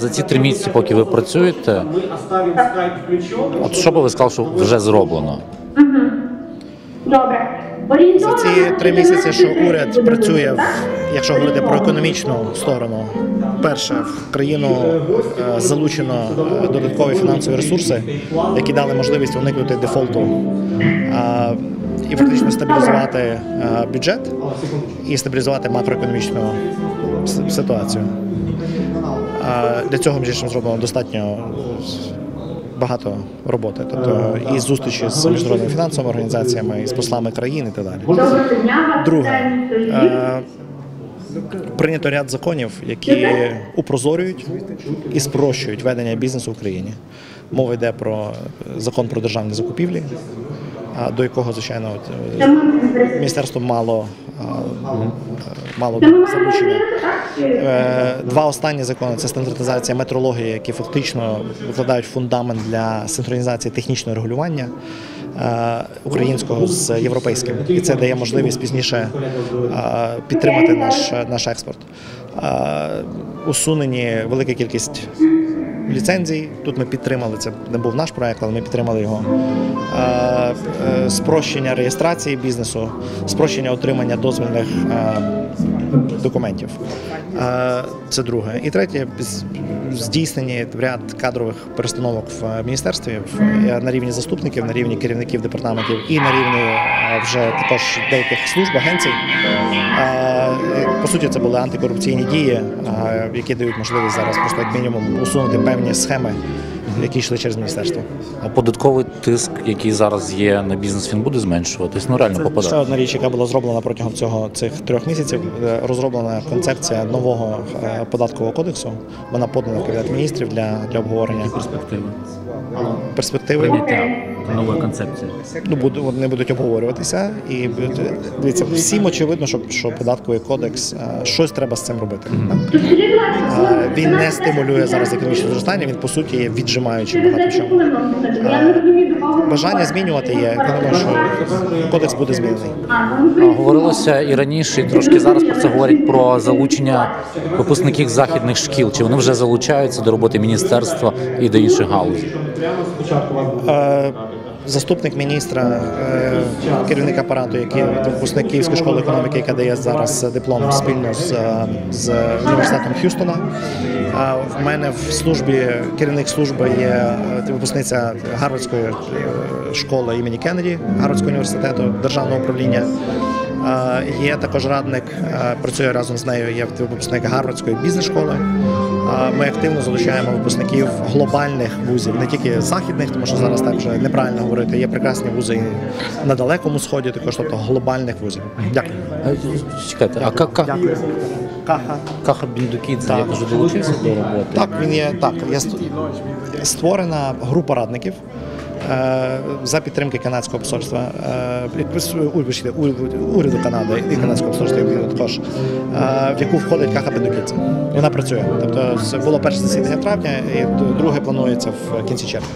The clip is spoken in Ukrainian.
за ці три місяці, поки ви працюєте, от що би ви сказали, що вже зроблено? Добре. За ці три місяці, що уряд працює, в- якщо говорити про економічну сторону, перше в країну е, залучено е, додаткові фінансові ресурси, які дали можливість уникнути дефолту е, і фактично стабілізувати бюджет і стабілізувати макроекономічну ситуацію. Е, Для цього між іншим зроблено достатньо багато роботи, тобто і зустрічі з міжнародними фінансовими організаціями, і з послами країн і так далі. Друге, е, прийнято ряд законів, які упрозорюють і спрощують ведення бізнесу в Україні. Мова йде про е, закон про державні закупівлі, до якого, звичайно, от, е, міністерство мало, а, мало залучення. Е, Два останні закони це стандартизація метрології, які фактично викладають фундамент для синхронізації технічного регулювання е, українського з європейським, і це дає можливість пізніше е, підтримати наш, наш експорт. Е, Усунені велика кількість ліцензій. Тут ми підтримали це. Не був наш проект, але ми підтримали його. Е, Спрощення реєстрації бізнесу, спрощення отримання дозвільних документів. Це друге. І третє здійснені ряд кадрових перестановок в міністерстві е, на рівні заступників, на рівні керівників департаментів і на рівні вже також деяких служб, агенцій. Суті, це були антикорупційні дії, які дають можливість зараз просто як мінімум усунути певні схеми, які йшли через міністерство. А податковий тиск, який зараз є на бізнес, він буде зменшуватись? Ну реально Це попадати. ще одна річ, яка була зроблена протягом цього цих трьох місяців. Е, Розроблена концепція нового е, податкового кодексу. Вона подана в кабінет міністрів для, для обговорення перспективи перспективи. прийняття нової концепції. Ну буду вони будуть обговорюватися, і дивіться, всім очевидно, що, що податковий кодекс е, щось треба з цим робити. Ласка, Е, Він не стимулює зараз економічне зростання. Він по суті є віджимаючим Через багато в 10 чому. Бажання змінювати є. Я думаю, що кодекс буде змінений. Говорилося і раніше, і трошки зараз про це говорять про залучення випускників західних шкіл. Чи вони вже залучаються до роботи міністерства і до інших галузей? Заступник міністра, е, керівник апарату, який випускник Київської школи економіки, яка дає зараз диплом спільно з, е, з університетом Х'юстона. А в мене в службі керівник служби є е, випускниця Гарвардської школи імені Кеннеді, Гарвардського університету державного управління. Є також радник, працює разом з нею. Є випускник Гарвардської бізнес-школи. Ми активно залучаємо випускників глобальних вузів, не тільки західних, тому що зараз так вже неправильно говорити. Є прекрасні вузи на далекому сході, також тобто глобальних вузів. Дякую. Чекайте, а Кака Каха. Каха Біндукідзе як вже долучився до роботи? Так, він є так. Ст- створена група радників. Е, За підтримки канадського посольства, е, у- уряду Канади і канадського посольства також, е, в яку входить Каха Бендукідзе. Вона працює. Тобто це було перше засідання травня, і друге планується в кінці червня.